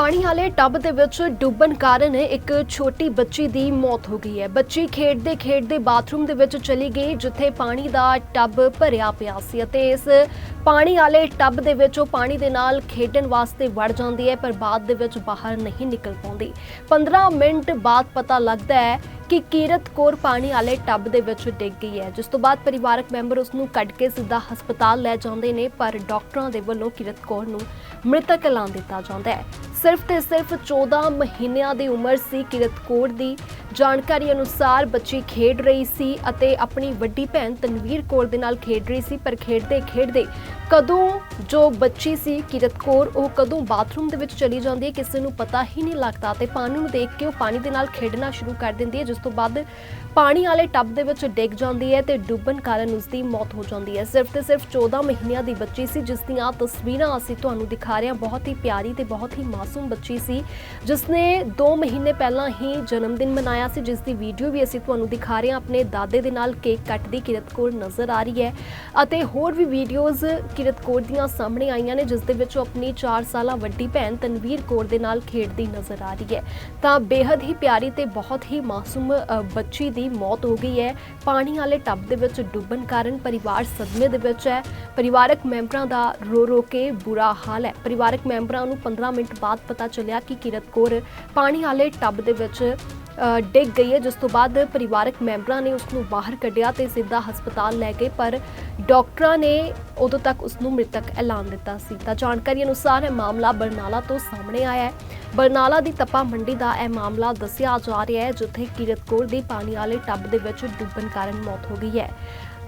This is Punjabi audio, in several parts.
ਪਾਣੀ ਵਾਲੇ ਟੱਬ ਦੇ ਵਿੱਚ ਡੁੱਬਣ ਕਾਰਨ ਇੱਕ ਛੋਟੀ ਬੱਚੀ ਦੀ ਮੌਤ ਹੋ ਗਈ ਹੈ। ਬੱਚੀ ਖੇਡਦੇ ਖੇਡਦੇ ਬਾਥਰੂਮ ਦੇ ਵਿੱਚ ਚਲੀ ਗਈ, ਜਿੱਥੇ ਪਾਣੀ ਦਾ ਟੱਬ ਭਰਿਆ ਪਿਆ ਸੀ ਅਤੇ ਇਸ ਪਾਣੀ ਵਾਲੇ ਟੱਬ ਦੇ ਵਿੱਚ ਉਹ ਪਾਣੀ ਦੇ ਨਾਲ ਖੇਡਣ ਵਾਸਤੇ ਵੜ ਜਾਂਦੀ ਹੈ, ਪਰ ਬਾਅਦ ਦੇ ਵਿੱਚ ਬਾਹਰ ਨਹੀਂ ਨਿਕਲ ਪਾਉਂਦੀ। 15 ਮਿੰਟ ਬਾਅਦ ਪਤਾ ਲੱਗਦਾ ਹੈ ਕਿ ਕੀਰਤ ਕੌਰ ਪਾਣੀ ਵਾਲੇ ਟੱਬ ਦੇ ਵਿੱਚ ਡਿੱਗ ਗਈ ਹੈ, ਜਿਸ ਤੋਂ ਬਾਅਦ ਪਰਿਵਾਰਕ ਮੈਂਬਰ ਉਸ ਨੂੰ ਕੱਢ ਕੇ ਸਿੱਧਾ ਹਸਪਤਾਲ ਲੈ ਜਾਂਦੇ ਨੇ, ਪਰ ਡਾਕਟਰਾਂ ਦੇ ਵੱਲੋਂ ਕੀਰਤ ਕੌਰ ਨੂੰ ਮ੍ਰਿਤਕ ਐਲਾਨ ਦਿੱਤਾ ਜਾਂਦਾ ਹੈ। ਸਿਰਫ ਤੇ ਸਿਰਫ 14 ਮਹੀਨਿਆਂ ਦੀ ਉਮਰ ਸੀ ਕਿਰਤ ਕੌਰ ਦੀ। ਜਾਣਕਾਰੀ ਅਨੁਸਾਰ ਬੱਚੀ ਖੇਡ ਰਹੀ ਸੀ ਅਤੇ ਆਪਣੀ ਵੱਡੀ ਭੈਣ ਤਨਵੀਰ ਕੌਰ ਦੇ ਨਾਲ ਖੇਡ ਰਹੀ ਸੀ, ਪਰ ਖੇਡਦੇ ਖੇਡਦੇ ਕਦੋਂ ਜੋ ਬੱਚੀ ਸੀ ਕਿਰਤ ਕੌਰ, ਉਹ ਕਦੋਂ ਬਾਥਰੂਮ ਦੇ ਵਿੱਚ ਚਲੀ ਜਾਂਦੀ ਹੈ, ਕਿਸੇ ਨੂੰ ਪਤਾ ਹੀ ਨਹੀਂ ਲੱਗਦਾ ਤੇ ਪਾਣੀ ਨੂੰ ਦੇਖ ਕੇ ਉਹ ਪਾਣੀ ਦੇ ਨਾਲ ਖੇਡਣਾ ਸ਼ੁਰੂ ਕਰ ਦਿੰਦੀ ਹੈ, ਜਿਸ ਤੋਂ ਬਾਅਦ ਪਾਣੀ ਵਾਲੇ ਟੱਬ ਦੇ ਵਿੱਚ ਡਿੱਗ ਜਾਂਦੀ ਹੈ ਤੇ ਡੁੱਬਣ ਕਾਰਨ ਉਸ ਦੀ ਮੌਤ ਹੋ ਜਾਂਦੀ ਹੈ। ਸਿਰਫ ਤੇ ਸਿਰਫ 14 ਮਹੀਨਿਆਂ ਦੀ ਬੱਚੀ ਸੀ, ਜਿਸ ਦੀਆਂ ਤਸਵੀਰਾਂ ਅਸੀਂ ਤੁਹਾਨੂੰ ਦਿਖਾ ਰਹੇ ਹਾਂ। ਬਹੁਤ ਹੀ ਪਿਆਰੀ ਤੇ ਬਹੁਤ ਹੀ ਮਾਸੂਮ ਬੱਚੀ ਸੀ ਜਿਸ ਨੇ 2 ਮਹੀਨੇ ਪਹਿਲਾਂ ਹੀ ਜਨਮ ਦਿਨ ਮਨਾਇਆ ਸੀ ਜਿਸ ਦੀ ਵੀਡੀਓ ਵੀ ਅਸੀਂ ਤੁਹਾਨੂੰ ਦਿਖਾ ਰਹੇ ਹਾਂ। ਆਪਣੇ ਦਾਦੇ ਦੇ ਨਾਲ ਕੇਕ ਕੱਟਦੀ ਕਿਰਤ ਕੌਰ ਨਜ਼ਰ ਆ ਰਹੀ ਹੈ ਅਤੇ ਹੋਰ ਵੀ ਵੀਡੀਓਜ਼ ਕਿਰਤ ਕੌਰ ਦੀਆਂ ਸਾਹਮਣੇ ਆਈਆਂ ਨੇ ਜਿਸ ਦੇ ਵਿੱਚ ਉਹ ਆਪਣੀ 4 ਸਾਲਾ ਵੱਡੀ ਭੈਣ ਤਨਵੀਰ ਕੌਰ ਦੇ ਨਾਲ ਖੇਡਦੀ ਨਜ਼ਰ ਆ ਰਹੀ ਹੈ। ਤਾਂ ਬੇहद ਹੀ ਪਿਆਰੀ ਤੇ ਬਹੁਤ ਹੀ ਮਾਸੂਮ ਬੱਚੀ ਦੀ ਮੌਤ ਹੋ ਗਈ ਹੈ। ਪਾਣੀ ਵਾਲੇ ਟੱਬ ਦੇ ਵਿੱਚ ਡੁੱਬਣ ਕਾਰਨ ਪਰਿਵਾਰ ਸਦਮੇ ਦੇ ਵਿੱਚ ਹੈ। ਪਰਿਵਾਰਕ ਮੈਂਬਰਾਂ ਦਾ ਰੋ ਰੋ ਕੇ ਬੁਰਾ ਹਾਲ ਹੈ। ਪਰਿਵਾਰਕ ਮੈਂਬਰਾਂ ਨੂੰ 15 ਮਿੰਟ ਬਾਅਦ ਪਤਾ ਚੱਲਿਆ ਕਿ ਕਿਰਤ ਕੌਰ ਪਾਣੀ ਵਾਲੇ ਟੱਬ ਦੇ ਵਿੱਚ ਡਿੱਗ ਗਈ ਹੈ, ਜਿਸ ਤੋਂ ਬਾਅਦ ਪਰਿਵਾਰਕ ਮੈਂਬਰਾਂ ਨੇ ਉਸ ਨੂੰ ਬਾਹਰ ਕੱਢਿਆ ਤੇ ਸਿੱਧਾ ਹਸਪਤਾਲ ਲੈ ਗਏ, ਪਰ ਡਾਕਟਰਾਂ ਨੇ ਉਦੋਂ ਤੱਕ ਉਸ ਨੂੰ ਮ੍ਰਿਤਕ ਐਲਾਨ ਦਿੱਤਾ ਸੀ। ਤਾਂ ਜਾਣਕਾਰੀ ਅਨੁਸਾਰ ਇਹ ਮਾਮਲਾ ਬਰਨਾਲਾ ਤੋਂ ਸਾਹਮਣੇ ਆਇਆ ਹੈ। ਬਰਨਾਲਾ ਦੀ ਤਪਾ ਮੰਡੀ ਦਾ ਇਹ ਮਾਮਲਾ ਦੱਸਿਆ ਜਾ ਰਿਹਾ ਹੈ, ਜਿੱਥੇ ਕਿਰਤ ਕੌਰ ਦੀ ਪਾਣੀ ਵਾਲੇ ਟੱਬ ਦੇ ਵਿੱਚ ਡੁੱਬਣ ਕਾਰਨ ਮੌਤ ਹੋ ਗਈ ਹੈ।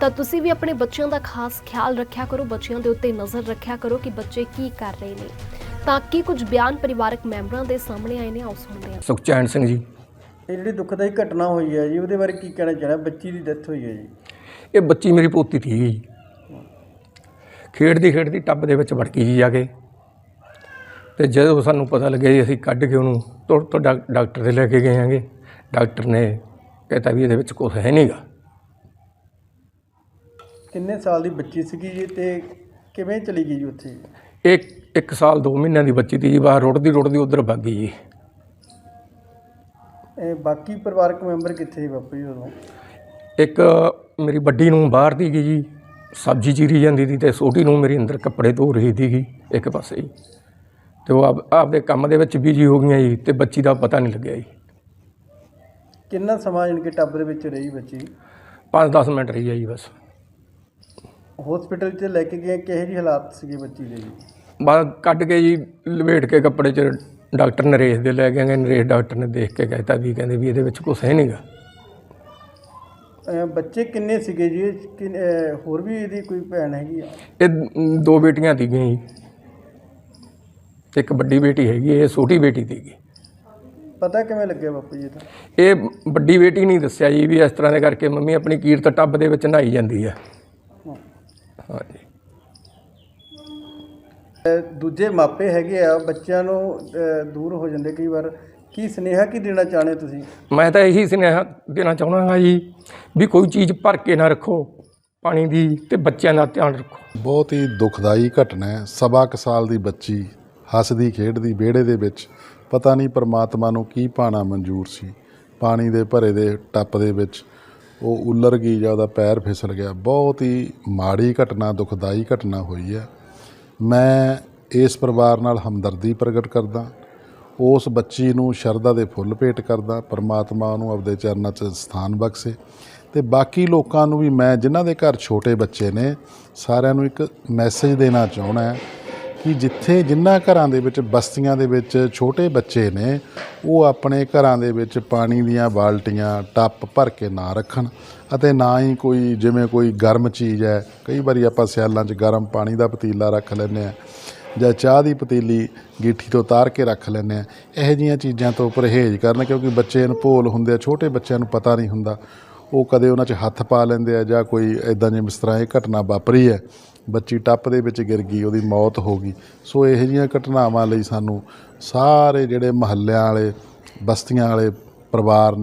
ਤਾਂ ਤੁਸੀਂ ਵੀ ਆਪਣੇ ਬੱਚਿਆਂ ਦਾ ਖਾਸ ਖਿਆਲ ਰੱਖਿਆ ਕਰੋ, ਬੱਚਿਆਂ ਦੇ ਉੱਤੇ ਨਜ਼ਰ ਰੱਖਿਆ ਕਰੋ ਕਿ ਬੱਚੇ ਕੀ ਕਰ ਰਹੇ ਨੇ। ਤਾਂ ਕਿ ਕੁਝ ਬਿਆਨ ਪਰਿਵਾਰਕ ਮੈਂਬਰਾਂ ਦੇ ਸਾਹਮਣੇ ਆਏ ਨੇ ਆਓ ਸੁਣਦੇ ਹਾਂ। ਸੁਖਚੈਨ ਸਿੰਘ ਜੀ। ਇਹ ਜਿਹੜੀ ਦੁਖਦਾਈ ਘਟਨਾ ਹੋਈ ਹੈ ਜੀ ਉਹਦੇ ਬਾਰੇ ਕੀ ਕਹਿਣਾ ਚਾਹਣਾ? ਬੱਚੀ ਦੀ ਡੈਥ ਹੋਈ ਹੈ ਜੀ। ਇਹ ਬੱਚੀ ਮੇਰੀ ਪੋਤੀ ਸੀ ਜੀ। ਖੇਡਦੀ ਖੇਡਦੀ ਟੱਬ ਦੇ ਵਿੱਚ ਵੜ ਗਈ ਜੀ ਜਾ ਕੇ। ਤੇ ਜਦੋਂ ਸਾਨੂੰ ਪਤਾ ਲੱਗਿਆ ਜੀ ਅਸੀਂ ਕੱਢ ਕੇ ਉਹਨੂੰ ਤੁਰ ਤੋਂ ਡਾਕ- ਡਾਕਟਰ ਦੇ ਲੈ ਕੇ ਗਏ ਆਂਗੇ ਡਾਕਟਰ ਨੇ ਕਹਿਤਾ ਵੀ ਇਹਦੇ ਵਿੱਚ ਕੁਝ ਹੈ ਨਹੀਂਗਾ ਕਿੰਨੇ ਸਾਲ ਦੀ ਬੱਚੀ ਸੀਗੀ ਜੀ ਤੇ ਕਿਵੇਂ ਚਲੀ ਗਈ ਜੀ ਉੱਥੇ? ਇੱਕ ਇੱਕ ਸਾਲ 2 ਮਹੀਨਿਆਂ ਦੀ ਬੱਚੀ ਤੀ ਜੀ ਬਾਹਰ ਰੁੜਦੀ ਰੁੜਦੀ ਉਧਰ ਭੱਗ ਗਈ ਜੀ। ਇਹ ਬਾਕੀ ਪਰਿਵਾਰਕ ਮੈਂਬਰ ਕਿੱਥੇ ਸੀ ਬਾਪੂ ਜੀ ਉਦੋਂ? ਇੱਕ ਮੇਰੀ ਵੱਡੀ ਨੂੰ ਬਾਹਰ ਦੀ ਗਈ ਜੀ ਸਬਜ਼ੀ ਚੀਰੀ ਜਾਂਦੀ ਸੀ ਤੇ ਛੋਟੀ ਨੂੰ ਮੇਰੀ ਅੰਦਰ ਕੱਪੜੇ ਧੋ ਰਹੀ ਸੀਗੀ ਇੱਕ ਪਾਸੇ ਜੀ। ਤੇ ਉਹ ਆਪ ਆਪਦੇ ਕੰਮ ਦੇ ਵਿੱਚ ਬਿਜ਼ੀ ਹੋ ਗਈਆਂ ਜੀ ਤੇ ਬੱਚੀ ਦਾ ਪਤਾ ਨਹੀਂ ਲੱਗਿਆ ਜੀ। ਕਿੰਨਾ ਸਮਾਂ ਜਣ ਕੇ ਟੱਬ ਦੇ ਵਿੱਚ ਰਹੀ ਬੱਚੀ? 5-10 ਮਿੰਟ ਰਹੀ ਆ ਜੀ ਬਸ। ਹਸਪੀਟਲ 'ਚ ਲੈ ਕੇ ਗਏ ਕਿਹੋ ਜਿਹੇ ਹਾਲਾਤ ਸੀਗੇ ਬੱਚੀ ਦੇ ਜੀ? ਬਾਅਦ ਕੱਢ ਕੇ ਜੀ ਲਵੇਟ ਕੇ ਕੱਪੜੇ 'ਚ ਡਾਕਟਰ ਨਰੇਸ਼ ਦੇ ਲੈ ਗਏ ਨਰੇਸ਼ ਡਾਕਟਰ ਨੇ ਦੇਖ ਕੇ ਕਹਿਤਾ ਵੀ ਕਹਿੰਦੇ ਵੀ ਇਹਦੇ ਵਿੱਚ ਕੁਝ ਹੈ ਨਹੀਂਗਾ ਅਹ ਬੱਚੇ ਕਿੰਨੇ ਸੀਗੇ ਜੀ? ਕਿੰਨ- ਅਹ ਹੋਰ ਵੀ ਇਹਦੀ ਕੋਈ ਭੈਣ ਹੈਗੀ ਆ? ਇਹ ਦੋ ਬੇਟੀਆਂ ਸੀਗੀਆਂ ਜੀ। ਇੱਕ ਵੱਡੀ ਬੇਟੀ ਹੈਗੀ ਇਹ ਛੋਟੀ ਬੇਟੀ ਸੀਗੀ। ਪਤਾ ਕਿਵੇਂ ਲੱਗਿਆ ਬਾਪੂ ਜੀ ਦਾ ਇਹ ਵੱਡੀ ਬੇਟੀ ਨਹੀਂ ਦੱਸਿਆ ਜੀ ਵੀ ਇਸ ਤਰ੍ਹਾਂ ਦੇ ਕਰਕੇ ਮੰਮੀ ਆਪਣੀ ਕੀਰਤ ਟੱਬ ਦੇ ਵਿੱਚ ਨਹਾਈ ਜਾਂਦੀ ਹੈ ਹਾਂਜੀ। ਦੂਜੇ ਮਾਪੇ ਹੈਗੇ ਆ ਬੱਚਿਆਂ ਨੂੰ ਦੂਰ ਹੋ ਜਾਂਦੇ ਕਈ ਵਾਰ। ਕੀ ਸੁਨੇਹਾ ਕੀ ਦੇਣਾ ਚਾਹੁੰਦੇ ਤੁਸੀਂ? ਮੈਂ ਤਾਂ ਇਹੀ ਸੁਨੇਹਾ ਦੇਣਾ ਚਾਹੁੰਦਾ ਜੀ ਵੀ ਕੋਈ ਚੀਜ਼ ਭਰ ਕੇ ਨਾ ਰੱਖੋ ਪਾਣੀ ਦੀ ਤੇ ਬੱਚਿਆਂ ਦਾ ਧਿਆਨ ਰੱਖੋ। ਬਹੁਤ ਹੀ ਦੁਖਦਾਈ ਘਟਨਾ ਹੈ। ਸਵਾ ਕੁ ਸਾਲ ਦੀ ਬੱਚੀ ਹੱਸਦੀ ਖੇਡਦੀ ਵਿਹੜੇ ਦੇ ਵਿੱਚ ਪਤਾ ਨਹੀਂ ਪ੍ਰਮਾਤਮਾ ਨੂੰ ਕੀ ਪਾਣਾ ਮਨਜ਼ੂਰ ਸੀ। ਪਾਣੀ ਦੇ ਭਰੇ ਦੇ ਟੱਪ ਦੇ ਵਿੱਚ ਉਹ ਉੱਲਰ ਗਈ ਜਾਂ ਉਹਦਾ ਪੈਰ ਫਿਸਲ ਗਿਆ। ਬਹੁਤ ਹੀ ਮਾੜੀ ਘਟਨਾ, ਦੁਖਦਾਈ ਘਟਨਾ ਹੋਈ ਹੈ। ਮੈਂ ਇਸ ਪਰਿਵਾਰ ਨਾਲ ਹਮਦਰਦੀ ਪ੍ਰਗਟ ਕਰਦਾ। ਉਸ ਬੱਚੀ ਨੂੰ ਸ਼ਰਧਾ ਦੇ ਫੁੱਲ ਭੇਟ ਕਰਦਾ। ਪਰਮਾਤਮਾ ਉਹਨੂੰ ਆਪਦੇ ਚਰਨਾਂ 'ਚ ਸਥਾਨ ਬਖਸ਼ੇ। ਤੇ ਬਾਕੀ ਲੋਕਾਂ ਨੂੰ ਵੀ ਮੈਂ, ਜਿਨ੍ਹਾਂ ਦੇ ਘਰ ਛੋਟੇ ਬੱਚੇ ਨੇ, ਸਾਰਿਆਂ ਨੂੰ ਇੱਕ ਮੈਸੇਜ ਦੇਣਾ ਚਾਹੁੰਦਾ ਕਿ ਜਿੱਥੇ ਜਿਨ੍ਹਾਂ ਘਰਾਂ ਦੇ ਵਿੱਚ ਬਸਤੀਆਂ ਦੇ ਵਿੱਚ ਛੋਟੇ ਬੱਚੇ ਨੇ, ਉਹ ਆਪਣੇ ਘਰਾਂ ਦੇ ਵਿੱਚ ਪਾਣੀ ਦੀਆਂ ਬਾਲਟੀਆਂ ਟੱਪ ਭਰ ਕੇ ਨਾ ਰੱਖਣ ਅਤੇ ਨਾ ਹੀ ਕੋਈ ਜਿਵੇਂ ਕੋਈ ਗਰਮ ਚੀਜ਼ ਹੈ, ਕਈ ਵਾਰੀ ਆਪਾਂ ਸਿਆਲਾਂ 'ਚ ਗਰਮ ਪਾਣੀ ਦਾ ਪਤੀਲਾ ਰੱਖ ਲੈਂਦੇ ਆ ਜਾਂ ਚਾਹ ਦੀ ਪਤੀਲੀ ਗੀਠੀ ਤੋਂ ਉਤਾਰ ਕੇ ਰੱਖ ਲੈਂਦੇ ਆ ਇਹੋ ਜਿਹੀਆਂ ਚੀਜ਼ਾਂ ਤੋਂ ਪਰਹੇਜ਼ ਕਰਨ ਕਿਉਂਕਿ ਬੱਚੇ ਅਨਭੋਲ ਹੁੰਦੇ ਆ, ਛੋਟੇ ਬੱਚਿਆਂ ਨੂੰ ਪਤਾ ਨਹੀਂ ਹੁੰਦਾ। ਉਹ ਕਦੇ ਉਹਨਾਂ 'ਚ ਹੱਥ ਪਾ ਲੈਂਦੇ ਆ ਜਾਂ ਕੋਈ ਇਦਾਂ ਦੀ ਇਸ ਤਰ੍ਹਾਂ ਇਹ ਘਟਨਾ ਵਾਪਰੀ ਹੈ। ਬੱਚੀ ਟੱਪ ਦੇ ਵਿੱਚ ਗਿਰ ਗਈ, ਉਹਦੀ ਮੌਤ ਹੋ ਗਈ। ਸੋ ਇਹੋ ਜਿਹੀਆਂ ਘਟਨਾਵਾਂ ਲਈ ਸਾਨੂੰ ਸਾਰੇ ਜਿਹੜੇ ਮਹੱਲਿਆਂ ਵਾਲੇ, ਬਸਤੀਆਂ ਵਾਲੇ ਪਰਿਵਾਰ ਨੇ